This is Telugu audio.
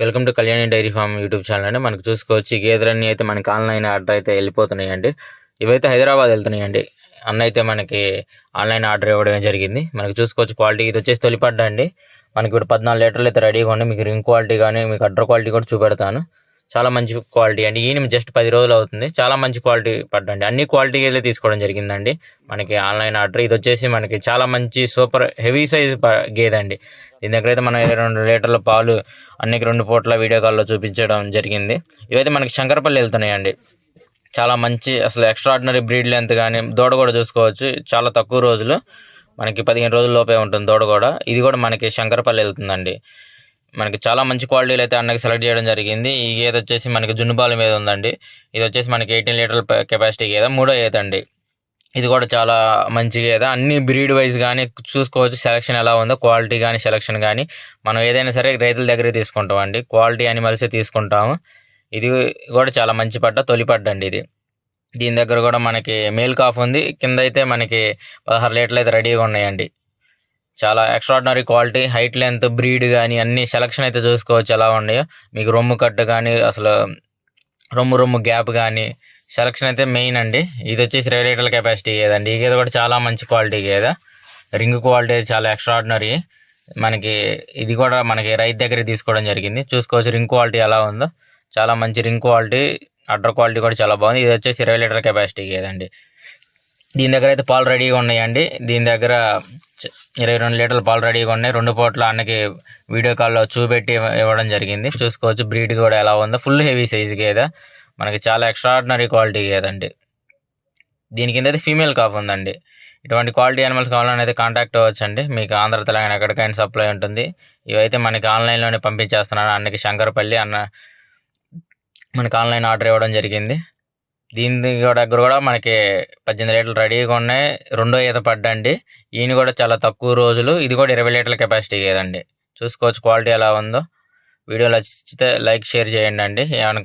Welcome to Kalyani dairy farm YouTube channel అండి. మనకు చూసుకోవచ్చు గేదెలన్నీ అయితే మనకి ఆన్లైన్ ఆర్డర్ అయితే వెళ్ళిపోతున్నాయండి. ఇవైతే హైదరాబాద్ వెళ్తున్నాయండి. అన్న అయితే మనకి ఆన్లైన్ ఆర్డర్ ఇవ్వడం జరిగింది. మనకు చూసుకోవచ్చు క్వాలిటీ ఇది వచ్చేసి తొలిపడ్డ అండి. మనకి ఇప్పుడు పద్నాలుగు లీటర్లు అయితే రెడీగా ఉండి మీకు రింగ్ క్వాలిటీ కానీ మీకు అడ్డర్ క్వాలిటీ కూడా చూపెడతాను. చాలా మంచి క్వాలిటీ అండి. ఈయన జస్ట్ పది రోజులు అవుతుంది. చాలా మంచి క్వాలిటీ పడ్డండి. అన్ని క్వాలిటీ తీసుకోవడం జరిగిందండి. మనకి ఆన్లైన్ ఆర్డర్. ఇది వచ్చేసి మనకి చాలా మంచి సూపర్ హెవీ సైజ్ గేదె అండి దీని దగ్గర అయితే మనం రెండు లీటర్ల పాలు అన్నికి రెండు పూట్ల వీడియో కాల్లో చూపించడం జరిగింది. ఇవైతే మనకి శంకరపల్లి వెళ్తున్నాయండి. చాలా మంచి అసలు ఎక్స్ట్రాడినరీ బ్రీడ్ లెంత్ కానీ దూడ కూడా చూసుకోవచ్చు. చాలా తక్కువ రోజులు. మనకి పదిహేను రోజుల లోపే ఉంటుంది దూడ కూడా. ఇది కూడా మనకి శంకరపల్లి వెళ్తుందండి. మనకి చాలా మంచి క్వాలిటీలు అయితే అన్నకి సెలెక్ట్ చేయడం జరిగింది. ఈ గేదె వచ్చేసి మనకి జున్నుబాల మీద ఉందండి. ఇది వచ్చేసి మనకి ఎయిటీన్ లీటర్ల కెపాసిటీ గేదె మూడో గేదె అండి. ఇది కూడా చాలా మంచి గేదె. అన్ని బ్రీడ్ వైజ్ కానీ చూసుకోవచ్చు సెలక్షన్ ఎలా ఉందో క్వాలిటీ కానీ సెలక్షన్ కానీ మనం ఏదైనా సరే రైతుల దగ్గరే తీసుకుంటాం అండి క్వాలిటీ అనిమల్సే తీసుకుంటాము. ఇది కూడా చాలా మంచి పడ్డ తొలి పడ్డ అండి ఇది. దీని దగ్గర కూడా మనకి మేల్ కాఫ్ ఉంది. కింద అయితే మనకి పదహారు లీటర్లు అయితే రెడీగా ఉన్నాయండి. చాలా extraordinary quality height length breed కానీ అన్ని సెలక్షన్ అయితే చూసుకోవచ్చు ఎలా ఉన్నాయో. మీకు రొమ్ము కట్టు కానీ అసలు రొమ్ము రొమ్ము గ్యాప్ కానీ సెలక్షన్ అయితే మెయిన్ అండి. ఇది వచ్చేసి ఇరవై లీటర్ల కెపాసిటీ గేదండి ఈ గేద కూడా చాలా మంచి క్వాలిటీ గేద రింగ్ క్వాలిటీ చాలా ఎక్స్ట్రాడినరీ మనకి ఇది కూడా మనకి రైతు దగ్గర తీసుకోవడం జరిగింది. చూసుకోవచ్చు రింగ్ క్వాలిటీ ఎలా ఉందో. చాలా మంచి రింగ్ క్వాలిటీ అడ్డర్ క్వాలిటీ కూడా చాలా బాగుంది. ఇది వచ్చేసి ఇరవై లీటర్ల కెపాసిటీ గేదండి దీని దగ్గర అయితే పాలు రెడీగా ఉన్నాయండి. దీని దగ్గర ఇరవై రెండు లీటర్లు పాలు రెడీగా ఉన్నాయి. రెండు పూట్ల అన్నకి వీడియో కాల్లో చూపెట్టి ఇవ్వడం జరిగింది. చూసుకోవచ్చు బ్రీడ్ కూడా ఎలా ఉందో. ఫుల్ హెవీ సైజ్ గేదె. మనకి చాలా ఎక్స్ట్రాడినరీ క్వాలిటీ గేదండి. దీని కింద అయితే ఫీమేల్ కాఫ్ ఉందండి. ఇటువంటి క్వాలిటీ యానిమల్స్ కావాలని అయితే కాంటాక్ట్ అవ్వచ్చండి. మీకు ఆంధ్ర తెలంగాణ ఎక్కడికైనా సప్లై ఉంటుంది. ఇవైతే మనకి ఆన్లైన్లోనే పంపించేస్తున్నాను. అన్నకి శంకరపల్లి అన్న మనకి ఆన్లైన్ ఆర్డర్ ఇవ్వడం జరిగింది. దీని దగ్గర కూడా మనకి పద్దెనిమిది లీటర్లు రెడీగా ఉన్నాయి. రెండో ఈత పడ్డండి. ఈయన కూడా చాలా తక్కువ రోజులు. ఇది కూడా ఇరవై లీటర్ల కెపాసిటీ ఏదండి చూసుకోవచ్చు క్వాలిటీ ఎలా ఉందో. వీడియో నచ్చితే లైక్ షేర్ చేయండి అండి. ఏమైనా